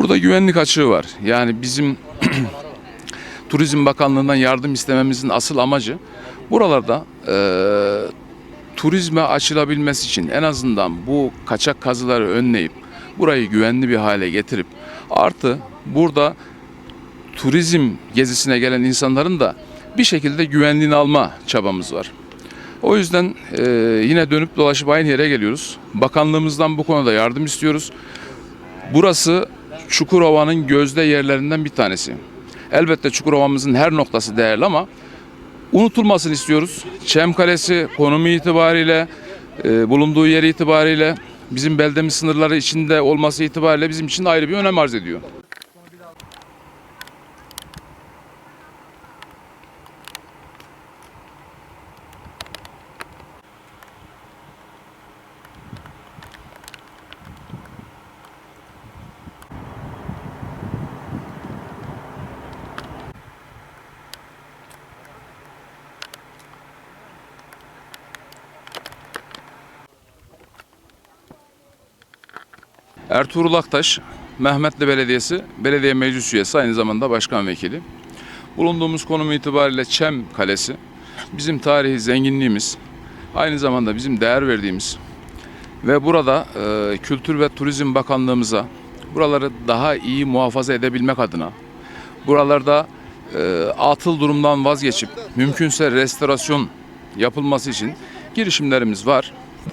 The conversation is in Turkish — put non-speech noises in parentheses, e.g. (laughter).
Burada güvenlik açığı var. Yani bizim (clears throat) Turizm Bakanlığı'ndan yardım istememizin asıl amacı buralarda e, turizme açılabilmesi için en azından bu kaçak kazıları önleyip burayı güvenli bir hale getirip artı burada turizm gezisine gelen insanların da bir şekilde güvenliğini alma çabamız var. O yüzden e, yine dönüp dolaşıp aynı yere geliyoruz. Bakanlığımızdan bu konuda yardım istiyoruz. Burası Çukurova'nın gözde yerlerinden bir tanesi. Elbette Çukurova'mızın her noktası değerli ama unutulmasını istiyoruz. Çem Kalesi konumu itibariyle, e, bulunduğu yer itibariyle, bizim beldemiz sınırları içinde olması itibariyle bizim için ayrı bir önem arz ediyor. Ertuğrul Aktaş, Mehmetli Belediyesi Belediye Meclis Üyesi aynı zamanda Başkan Vekili. Bulunduğumuz konum itibariyle Çem Kalesi bizim tarihi zenginliğimiz, aynı zamanda bizim değer verdiğimiz ve burada e, Kültür ve Turizm Bakanlığımıza buraları daha iyi muhafaza edebilmek adına buralarda e, atıl durumdan vazgeçip mümkünse restorasyon yapılması için girişimlerimiz var.